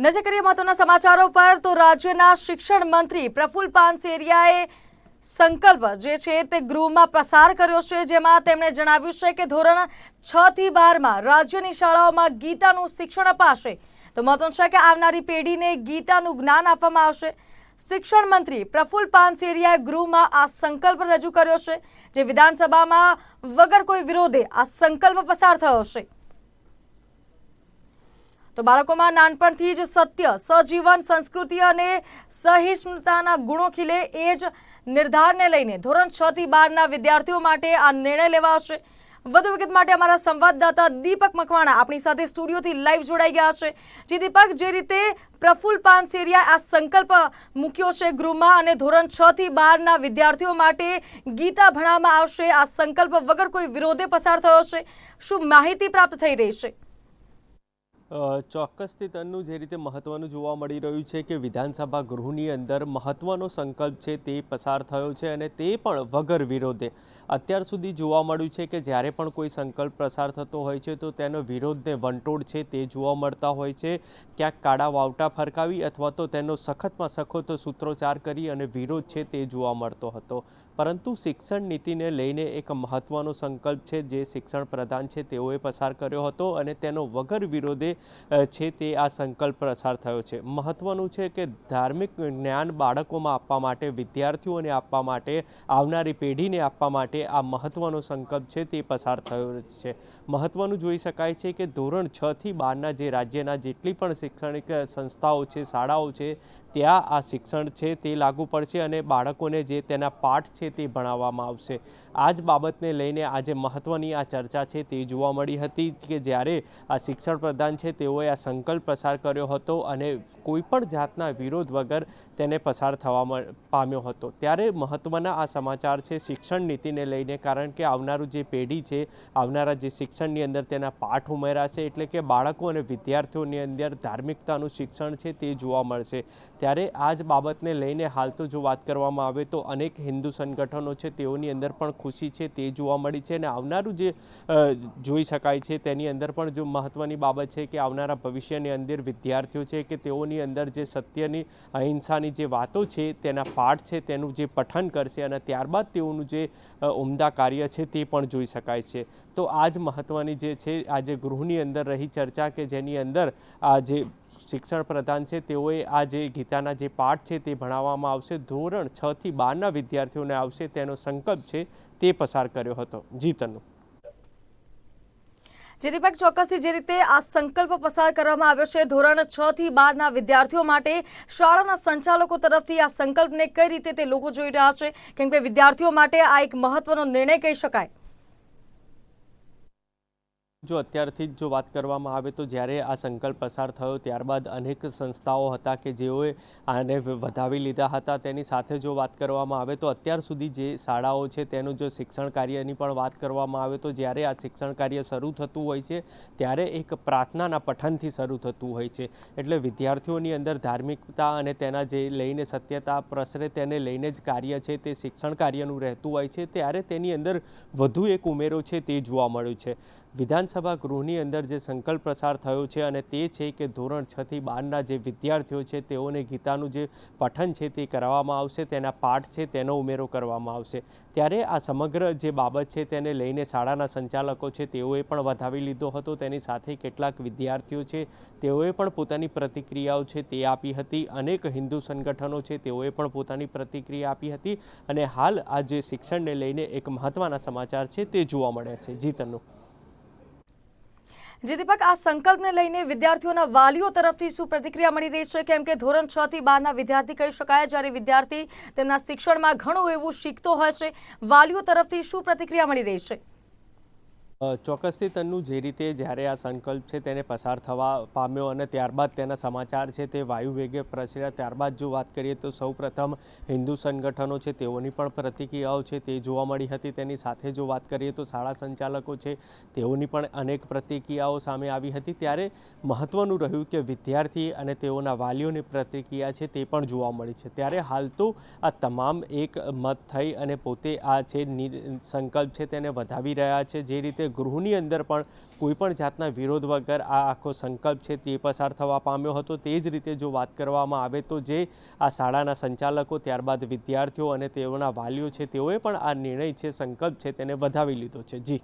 નજર કરીએ મહત્વના સમાચારો પર, તો રાજ્યના શિક્ષણ મંત્રી પ્રફુલ પાનસેરિયાએ સંકલ્પ જે છે તે ગૃહમાં પસાર કર્યો છે, જેમાં તેમણે જણાવ્યું છે કે ધોરણ છ થી બારમાં રાજ્યની શાળાઓમાં ગીતાનું શિક્ષણ અપાશે. તો મહત્વનું છે કે આવનારી પેઢીને ગીતાનું જ્ઞાન આપવામાં આવશે. શિક્ષણ મંત્રી પ્રફુલ પાનસેરિયાએ ગૃહમાં આ સંકલ્પ રજૂ કર્યો છે, જે વિધાનસભામાં વગર કોઈ વિરોધે આ સંકલ્પ પસાર થયો છે. તો બાળકોમાં નાનપણથી જ સત્ય, સજીવન, સંસ્કૃતિ અને સહિષ્ણુતાના ગુણો ખીલે એ જ નિર્ધારને લઈને ધોરણ છ થી બારના વિદ્યાર્થીઓ માટે આ નિર્ણય લેવાશે. વધુ વિગત માટે અમારા સંવાદદાતા દીપક મકવાણા આપણી સાથે સ્ટુડિયોથી લાઈવ જોડાઈ ગયા છે. જે દીપક, જે રીતે પ્રફુલ પાનસેરિયા આ સંકલ્પ મૂક્યો છે ગૃહમાં અને ધોરણ છ થી બારના વિદ્યાર્થીઓ માટે ગીતા ભણાવવામાં આવશે, આ સંકલ્પ વગર કોઈ વિરોધે પસાર થયો છે. શું માહિતી પ્રાપ્ત થઈ રહી છે? ચોક્કસથી તનનું જે રીતે મહત્ત્વનું જોવા મળી રહ્યું છે કે વિધાનસભા ગૃહની અંદર મહત્ત્વનો સંકલ્પ છે તે પસાર થયો છે અને તે પણ વગર વિરોધે. અત્યાર સુધી જોવા મળ્યું છે કે જ્યારે પણ કોઈ સંકલ્પ પસાર થતો હોય છે તો તેનો વિરોધને વંટોળ છે તે જોવા મળતા હોય છે. ક્યાંક કાળા વાવટા ફરકાવી અથવા તો તેનો સખતમાં સખત સૂત્રોચ્ચાર કરી અને વિરોધ છે તે જોવા મળતો હતો. પરંતુ શિક્ષણ નીતિને લઈને એક મહત્ત્વનો સંકલ્પ છે જે શિક્ષણ પ્રધાન છે તેઓએ પસાર કર્યો હતો અને તેનો વગર વિરોધે છે તે આ સંકલ્પ પસાર થયો છે. મહત્ત્વનું છે કે ધાર્મિક જ્ઞાન બાળકોમાં આપવા માટે, વિદ્યાર્થીઓને આપવા માટે, આવનારી પેઢીને આપવા માટે આ મહત્ત્વનો સંકલ્પ છે તે પસાર થયો છે. મહત્ત્વનું જોઈ શકાય છે કે ધોરણ છ થી બારના જે રાજ્યના જેટલી પણ શૈક્ષણિક સંસ્થાઓ છે, શાળાઓ છે, ત્યાં આ શિક્ષણ છે તે લાગુ પડશે અને બાળકોને જે તેના પાઠ છે તે ભણાવવામાં આવશે. આ જ બાબતને લઈને આજે મહત્ત્વની આ ચર્ચા છે તે જોવા મળી હતી કે જ્યારે આ શિક્ષણ પ્રધાન છે તેઓએ આ સંકલ્પ પસાર કર્યો હતો અને કોઈપણ જાતના વિરોધ વગર તેને પસાર થવા પામ્યો હતો. ત્યારે મહત્ત્વના આ સમાચાર છે શિક્ષણ નીતિને લઈને, કારણ કે આવનારું જે પેઢી છે, આવનારા જે શિક્ષણની અંદર તેના પાઠ ઉમેરાશે એટલે કે બાળકો અને વિદ્યાર્થીઓની અંદર ધાર્મિકતાનું શિક્ષણ છે તે જોવા મળશે. ત્યારે આ જ બાબતને લઈને હાલ તો જો વાત કરવામાં આવે તો અનેક હિન્દુ સંગઠનો છે તેઓની અંદર પણ ખુશી છે તે જોવા મળી છે અને આવનારું જે જોઈ શકાય છે તેની અંદર પણ જો મહત્ત્વની બાબત છે કે આવનારા ભવિષ્યની અંદર વિદ્યાર્થીઓ છે કે તેઓની અંદર જે સત્યની, અહિંસાની જે વાતો છે, તેના પાઠ છે, તેનું જે પઠન કરશે અને ત્યારબાદ તેઓનું જે ઉમદા કાર્ય છે તે પણ જોઈ શકાય છે. તો આ જ મહત્ત્વની જે છે, આજે ગૃહની અંદર રહી ચર્ચા કે જેની અંદર આ જે શિક્ષણ પ્રધાન છે તેઓએ આ જે ગીતાના જે પાઠ છે તે ભણાવવામાં આવશે. ધોરણ છથી બારના વિદ્યાર્થીઓને આવશે તેનો સંકલ્પ છે તે પસાર કર્યો હતો. જીતનનું જે દીપક ચોક્કસથી જે રીતે આ સંકલ્પ પસાર કરવામાં આવ્યો છે, ધોરણ છ થી બારના વિદ્યાર્થીઓ માટે શાળાના સંચાલકો તરફથી આ સંકલ્પને કઈ રીતે તે લોકો જોઈ રહ્યા છે? કેમ કે વિદ્યાર્થીઓ માટે આ એક મહત્વનો નિર્ણય કહી શકાય. જો અત્યારથી જ જો વાત કરવામાં આવે તો જ્યારે આ સંકલ્પ પસાર થયો ત્યારબાદ અનેક સંસ્થાઓ હતા કે જેઓએ આને વધાવી લીધા હતા. તેની સાથે જો વાત કરવામાં આવે તો અત્યાર સુધી જે શાળાઓ છે તેનું જો શિક્ષણ કાર્યની પણ વાત કરવામાં આવે તો જ્યારે આ શિક્ષણ કાર્ય શરૂ થતું હોય છે ત્યારે એક પ્રાર્થનાના પઠનથી શરૂ થતું હોય છે. એટલે વિદ્યાર્થીઓની અંદર ધાર્મિકતા અને તેના જે લઈને સત્યતા પ્રસરે તેને લઈને જ કાર્ય છે, તે શિક્ષણ કાર્યનું રહેતું હોય છે, ત્યારે તેની અંદર વધુ એક ઉમેરો છે તે જોવા મળ્યું છે. વિધાનસભા ગૃહની અંદર જે સંકલ્પ પ્રસાર થયો છે અને તે છે કે ધોરણ છ થી બારના જે વિદ્યાર્થીઓ છે તેઓને ગીતાનું જે પઠન છે તે કરવામાં આવશે, તેના પાઠ છે તેનો ઉમેરો કરવામાં આવશે. ત્યારે આ સમગ્ર જે બાબત છે તેને લઈને શાળાના સંચાલકો છે તેઓએ પણ વધાવી લીધો હતો. તેની સાથે કેટલાક વિદ્યાર્થીઓ છે તેઓએ પણ પોતાની પ્રતિક્રિયાઓ છે તે આપી હતી. અનેક હિન્દુ સંગઠનો છે તેઓએ પણ પોતાની પ્રતિક્રિયા આપી હતી અને હાલ આ જે શિક્ષણને લઈને એક મહત્ત્વના સમાચાર છે તે જોવા મળ્યા છે. જીતનનું. જે દીપક, આ સંકલ્પને લઈને વિદ્યાર્થીઓના વાલીઓ તરફથી શું પ્રતિક્રિયા મળી રહી છે? કેમ કે ધોરણ છ થી બારના વિદ્યાર્થી કહી શકાય, જ્યારે વિદ્યાર્થી તેમના શિક્ષણમાં ઘણું એવું શીખતો હશે વાલીઓ તરફથી શું પ્રતિક્રિયા મળી રહી છે? ચોક્કસથી તન્નું જે રીતે જ્યારે આ સંકલ્પ છે તેને પસાર થવા પામ્યો અને ત્યારબાદ તેના સમાચાર છે તે વાયુ વેગે પ્રસર્યા, ત્યારબાદ જો વાત કરીએ તો સૌપ્રથમ હિન્દુ સંગઠનો છે તેઓની પણ પ્રતિક્રિયાઓ છે તે જોવા મળી હતી. તેની સાથે જો વાત કરીએ તો શાળા સંચાલકો છે તેઓની પણ અનેક પ્રતિક્રિયાઓ સામે આવી હતી. ત્યારે મહત્ત્વનું રહ્યું કે વિદ્યાર્થી અને તેઓના વાલીઓની પ્રતિક્રિયા છે તે પણ જોવા મળી છે. ત્યારે હાલ તો આ તમામ એક મત થઈ અને પોતે આ છે સંકલ્પ છે તેને વધાવી રહ્યા છે. જે રીતે ગૃહની અંદર પણ કોઈપણ જાતના વિરોધ વગર આ આખો સંકલ્પ છે તે પસાર થવા પામ્યો હતો. તે જ રીતે જો વાત કરવામાં આવે તો જે આ શાળાના સંચાલકો, ત્યારબાદ વિદ્યાર્થીઓ અને તેઓના વાલીઓ છે, તેઓએ પણ આ નિર્ણય છે, સંકલ્પ છે તેને વધાવી લીધો છે. જી.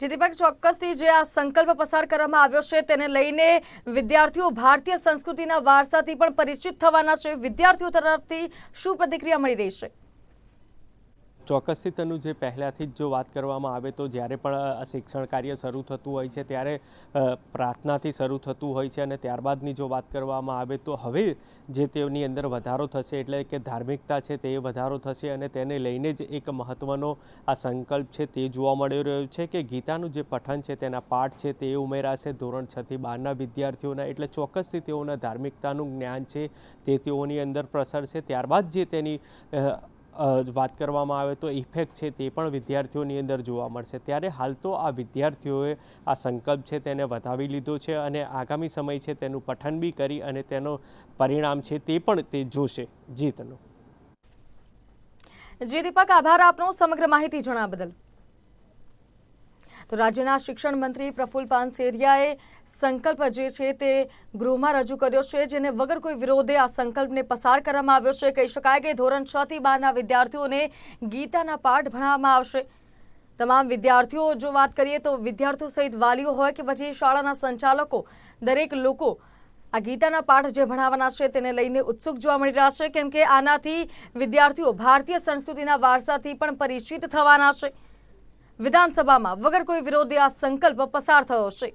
જે દીપક, ચોક્કસથી જે આ સંકલ્પ પસાર કરવામાં આવ્યો છે તેને લઈને વિદ્યાર્થીઓ ભારતીય સંસ્કૃતિના વારસાથી પણ પરિચિત થવાના છે. વિદ્યાર્થીઓ તરફથી શું પ્રતિક્રિયા મળી રહી છે? ચોક્કસથી તેનું જે પહેલાંથી જ જો વાત કરવામાં આવે તો જ્યારે પણ શિક્ષણ કાર્ય શરૂ થતું હોય છે, ત્યારે પ્રાર્થનાથી શરૂ થતું હોય છે અને ત્યારબાદની જો વાત કરવામાં આવે તો હવે જે તેની અંદર વધારો થશે એટલે કે ધાર્મિકતા છે તે વધારો થશે અને તેને લઈને જ એક મહત્ત્વનો આ સંકલ્પ છે તે જોવા મળી રહ્યો છે કે ગીતાનું જે પઠન છે, તેના પાઠ છે તે ઉમેરાશે ધોરણ છથી બારના વિદ્યાર્થીઓના એટલે ચોક્કસથી તેઓના ધાર્મિકતાનું જ્ઞાન છે તે તેઓની અંદર પ્રસરશે. ત્યારબાદ જે તેની વાત કરવામાં આવે તો ઇફેક્ટ છે તે પણ વિદ્યાર્થીઓની અંદર જોવા મળશે. ત્યારે હાલ તો આ વિદ્યાર્થીઓએ આ સંકલ્પ છે તેને વધાવી લીધો છે અને આગામી સમય છે તેનું પઠન બી કરી અને તેનો પરિણામ છે તે પણ તે જોશે. જીતનું જે, દીપક, આભાર આપનો સમગ્ર માહિતી જણાવ બદલ. તો રાજ્યના શિક્ષણ મંત્રી પ્રફુલ પાનસેરિયાએ સંકલ્પ જે છે તે ગૃહમાં રજૂ કર્યો છે, જેને વગર કોઈ વિરોધે આ સંકલ્પને પસાર કરવામાં આવ્યો છે. કહી શકાય કે ધોરણ છ થી બારના વિદ્યાર્થીઓને ગીતાના પાઠ ભણાવવામાં આવશે. તમામ વિદ્યાર્થીઓ, જો વાત કરીએ તો વિદ્યાર્થીઓ સહિત વાલીઓ હોય કે પછી શાળાના સંચાલકો, દરેક લોકો આ ગીતાના પાઠ જે ભણાવવાના છે તેને લઈને ઉત્સુક જોવા મળી રહ્યા છે. કેમ કે આનાથી વિદ્યાર્થીઓ ભારતીય સંસ્કૃતિના વારસાથી પણ પરિચિત થવાના છે. વિધાનસભામાં વગર કોઈ વિરોધે આ સંકલ્પ પસાર થયો છે.